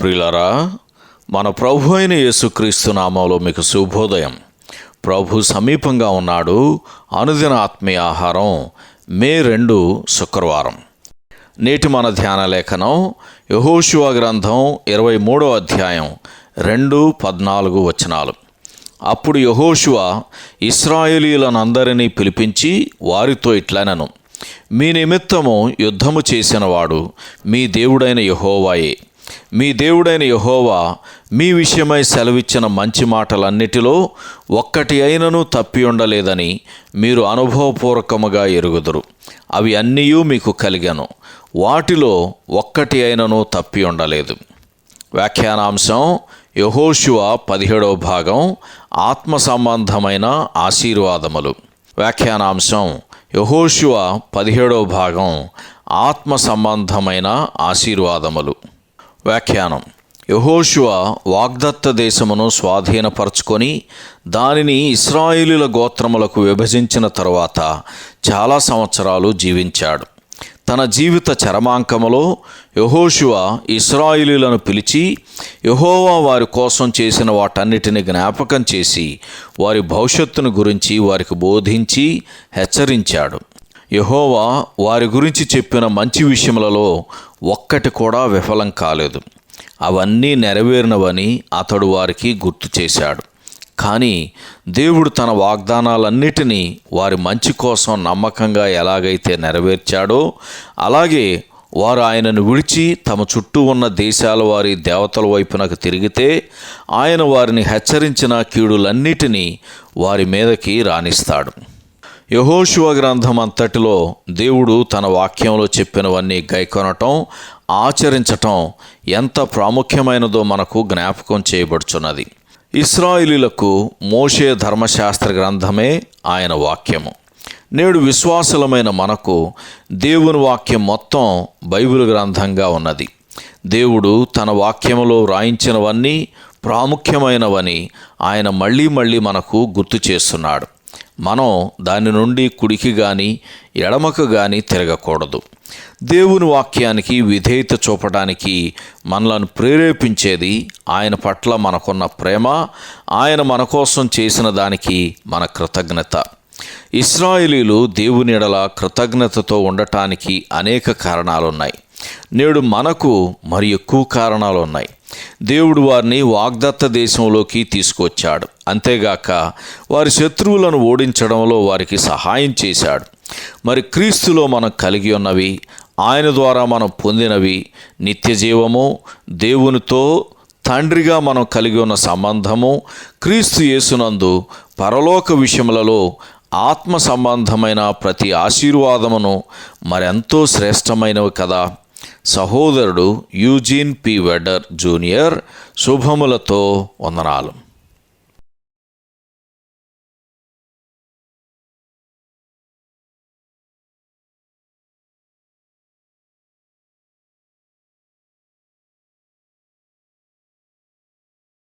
ప్రియులరా మన ప్రభు అయిన యేసుక్రీస్తు నామంలో మీకు శుభోదయం. ప్రభు సమీపంగా ఉన్నాడు అనుదిన ఆత్మీయ ఆహారం మే రెండు శుక్రవారం. నేటి మన ధ్యాన లేఖనం యహోశివ గ్రంథం ఇరవై మూడో అధ్యాయం రెండు పద్నాలుగు వచనాలు. అప్పుడు యహోశువ ఇస్రాయేలీలనందరినీ పిలిపించి వారితో ఇట్లనను మీ నిమిత్తము యుద్ధము చేసినవాడు మీ దేవుడైన యహోవాయే. మీ దేవుడైన యహోవా మీ విషయమై సెలవిచ్చిన మంచి మాటలన్నిటిలో ఒక్కటి అయినను తప్పి ఉండలేదని మీరు అనుభవపూర్వకముగా ఎరుగుదురు. అవి అన్నీ మీకు కలిగాను. వాటిలో ఒక్కటి అయినను తప్పి ఉండలేదు. వ్యాఖ్యానాంశం యహోశివ పదిహేడవ భాగం ఆత్మ సంబంధమైన ఆశీర్వాదములు. వ్యాఖ్యానాంశం యహోశివ పదిహేడవ భాగం ఆత్మ సంబంధమైన ఆశీర్వాదములు. వ్యాఖ్యానం. యహోశువ వాగ్దత్త దేశమును స్వాధీనపరచుకొని దానిని ఇస్రాయిలుల గోత్రములకు విభజించిన తరువాత చాలా సంవత్సరాలు జీవించాడు. తన జీవిత చరమాంకములో యహోశువ ఇస్రాయిలులను పిలిచి యహోవా వారి కోసం చేసిన వాటన్నిటిని జ్ఞాపకం చేసి వారి భవిష్యత్తును గురించి వారికి బోధించి హెచ్చరించాడు. యహోవా వారి గురించి చెప్పిన మంచి విషయములలో ఒక్కటి కూడా విఫలం కాలేదు. అవన్నీ నెరవేరినవని అతడు వారికి గుర్తు చేశాడు. కానీ దేవుడు తన వాగ్దానాలన్నిటినీ వారి మంచి కోసం నమ్మకంగా ఎలాగైతే నెరవేర్చాడో అలాగే వారు ఆయనను విడిచి తమ చుట్టూ ఉన్న దేశాల వారి దేవతల వైపునకు తిరిగితే ఆయన వారిని హెచ్చరించిన కీడులన్నిటినీ వారి మీదకి రాణిస్తాడు. యహోశువ గ్రంథం అంతటిలో దేవుడు తన వాక్యంలో చెప్పినవన్నీ గైకొనటం ఆచరించటం ఎంత ప్రాముఖ్యమైనదో మనకు జ్ఞాపకం చేయబడుచున్నది. ఇస్రాయిలీలకు మోషే ధర్మశాస్త్ర గ్రంథమే ఆయన వాక్యము. నేడు విశ్వాసులమైన మనకు దేవుని వాక్యం మొత్తం బైబిల్ గ్రంథంగా ఉన్నది. దేవుడు తన వాక్యములో వ్రాయించినవన్నీ ప్రాముఖ్యమైనవని ఆయన మళ్ళీ మళ్ళీ మనకు గుర్తు చేస్తున్నాడు. మనం దాని నుండి కుడికి కానీ ఎడమకు కానీ తిరగకూడదు. దేవుని వాక్యానికి విధేయత చూపడానికి మనలను ప్రేరేపించేది ఆయన పట్ల మనకున్న ప్రేమ ఆయన మన కోసం చేసిన దానికి మన కృతజ్ఞత. ఇస్రాయిలీలు దేవుని ఎడల కృతజ్ఞతతో ఉండటానికి అనేక కారణాలున్నాయి. నేడు మనకు మరి ఎక్కువ కారణాలు ఉన్నాయి దేవుడు వారిని వాగ్దత్త దేశంలోకి తీసుకొచ్చాడు. అంతేగాక వారి శత్రువులను ఓడించడంలో వారికి సహాయం చేశాడు. మరి క్రీస్తులో మనం కలిగి ఉన్నవి ఆయన ద్వారా మనం పొందినవి నిత్య జీవము దేవునితో తండ్రిగా మనం కలిగి ఉన్న సంబంధము క్రీస్తు యేసునందు పరలోక విషయములలో ఆత్మ సంబంధమైన ప్రతి ఆశీర్వాదమును మరెంతో శ్రేష్టమైనవి కదా. సహోదరుడు యూజీన్ పి వెడర్ జూనియర్ శుభములతో వందనాలు.